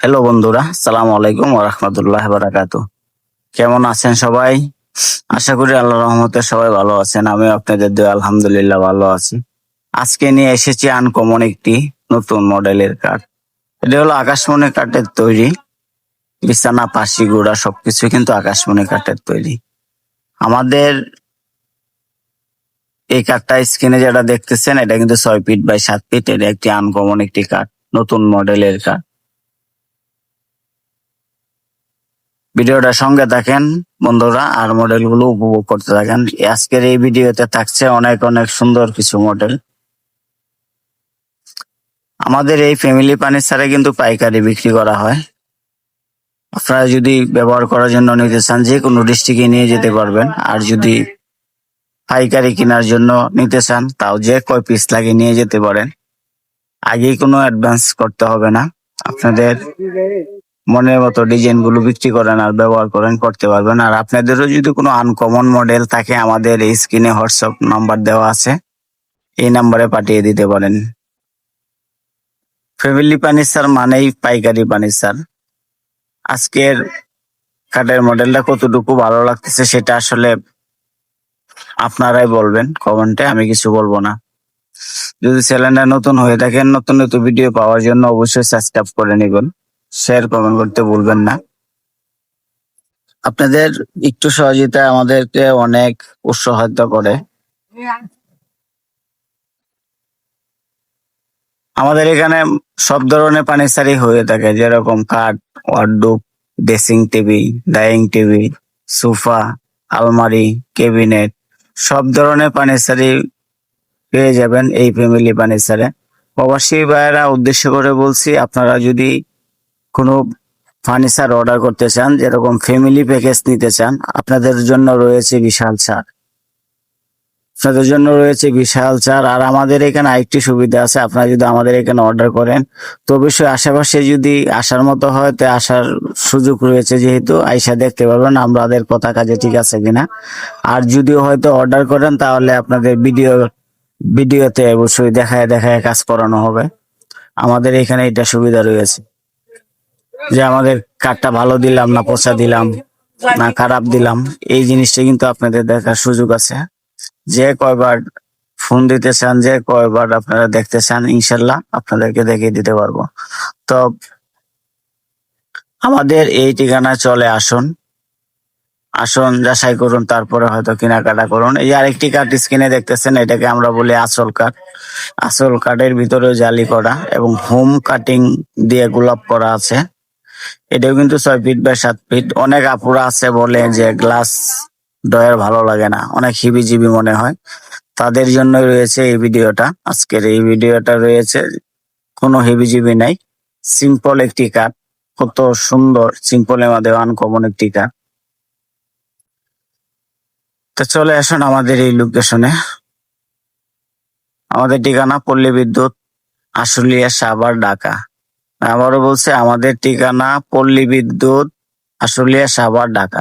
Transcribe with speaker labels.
Speaker 1: Hello বন্ধুরা। সালাম আলাইকুম রহমতুল্লাহ বারাকাত কেমন আছেন সবাই? আশা করি আল্লাহ রহমতে সবাই ভালো আছেন। আমি আপনাদের দিয়ে, আলহামদুলিল্লাহ, ভালো আছি। আজকে নিয়ে এসেছি আনকমন একটি নতুন মডেলের কাঠ এটা হলো আকাশমণি কাঠের তৈরি। বিছানা, পাশি, গোড়া সবকিছু কিন্তু আকাশমণি কাঠের তৈরি। আমাদের এই কাঠটা স্ক্রিনে যেটা দেখতেছেন, এটা কিন্তু ছয় ফিট বাই সাত ফিট এটা একটি আনকমন একটি কাঠ নতুন মডেলের কাঠ ভিডিওটা সঙ্গে থাকেন বন্ধুরা আর মডেলগুলো উপভোগ করতে থাকেন। আজকের এই ভিডিওতে থাকছে অনেক অনেক সুন্দর কিছু মডেল আমাদের এই ফ্যামিলি পানির ফার্নিচারে কিন্তু পাইকারি বিক্রি করা হয়। আপনারা যদি ব্যবহার করার জন্য নিতে চান, যে কোনো ডিস্ট্রিক্টে নিয়ে যেতে পারবেন। আর যদি পাইকারি কেনার জন্য নিতে চান, তাও যে কয় পিস লাগে নিয়ে যেতে পারেন। আগেই কোনো অ্যাডভান্স করতে হবে না। আপনাদের মনের মতো ডিজাইনগুলো বিক্রি করেন আর ব্যবহার করেন, করতে পারবেন। আর আপনাদেরও যদি কোনো আনকমন মডেল থাকে, আমাদের এই স্ক্রিনে হোয়াটসঅ্যাপ নাম্বার দেওয়া আছে। এই নাম্বারে পাঠিয়ে দিতে পারেন। ফ্যামিলি ফার্নিচার মানেই পাইকারি ফার্নিচার আজকের কাঠের মডেলটা কতটুকু ভালো লাগতেছে সেটা আসলে আপনারাই বলবেন কমেন্টে, আমি কিছু বলব না। যদি চ্যানেলটা নতুন হয়ে থাকেন, নতুন নতুন ভিডিও পাওয়ার জন্য অবশ্যই সাবস্ক্রাইব করে নেবেন। শেয়ার কমেন্ট করতে ভুলবেন না। আপনাদের একটু সহযোগিতা আমাদেরকে অনেক উৎসাহিত করে। আমাদের এখানে সব ধরনের ফার্নিচারই হয়ে থাকে, যেরকম কাঠ, wardrobe, dressing TV dining TV sofa, আলমারি কেবিনেট সব ধরনের ফার্নিচারই পেয়ে যাবেন এই ফ্যামিলি ফার্নিচারে প্রবাসী ভাইয়েরা উদ্দেশ্য করে বলছি, আপনারা যদি কোনো ফার্নিচার অর্ডার করতে চান, যেরকম ফ্যামিলি প্যাকেজ নিতে চান, আপনাদের জন্য রয়েছে বিশাল ছাড় আপনাদের জন্য রয়েছে বিশাল ছাড় আর আমাদের এখানে আরেকটি সুবিধা আছে, আপনারা যদি আমাদের এখানে অর্ডার করেন, তো অবশ্যই আশেপাশে যদি আসার মতো হয়, তো আসার সুযোগ রয়েছে যেহেতু, আইসা দেখতে পারবেন আমাদের কথা কাজে ঠিক আছে কিনা। আর যদি হয়তো অর্ডার করেন, তাহলে আপনাদের ভিডিও ভিডিওতে অবশ্যই দেখায় দেখায় কাজ করানো হবে। আমাদের এখানে এটা সুবিধা রয়েছে। যে আমাদের কার্ডটা ভালো দিলাম, না পচা দিলাম, না খারাপ দিলাম, এই জিনিসটা কিন্তু আপনাদের দেখার সুযোগ আছে। যে কয়বার ফোন দিতে চান, যে কয়বার আপনারা দেখতে চান, ইনশাল্লাহ আপনাদেরকে দেখিয়ে দিতে পারব। তো আমাদের এই ঠিকানায় চলে আসুন। আসুন, যাচাই করুন, তারপরে হয়তো কেনাকাটা করুন। এই আরেকটি কার্ড স্ক্রিনে দেখতেছেন, এটাকে আমরা বলি আসল কার্ড আসল কার্ডের ভিতরে জালি করা এবং হোম কাটিং দিয়ে গোলাপ করা আছে। এটাও কিন্তু ছয় ফিট বা সাত ফিট অনেক আপুরা আছে বলে যে গ্লাস ডয়ের ভালো লাগে না। অনেক হিবিজিবি মনে হয়। তাদের জন্য রয়েছে এই ভিডিওটা। আজকের এই ভিডিওটা রয়েছে, কোনো হিবিজিবি নাই। সিম্পল একটি কাঠ। কত সুন্দর সিম্পলের মধ্যে আনকমন একটি কাঠ। তো চলে আসুন আমাদের এই লোকেশনে আমাদের ঠিকানা পল্লী বিদ্যুৎ, আশুলিয়া সাভার, ঢাকা। আবারও বলছে আমাদের ঠিকানা পল্লী বিদ্যুৎ আশুলিয়া সাভার ঢাকা।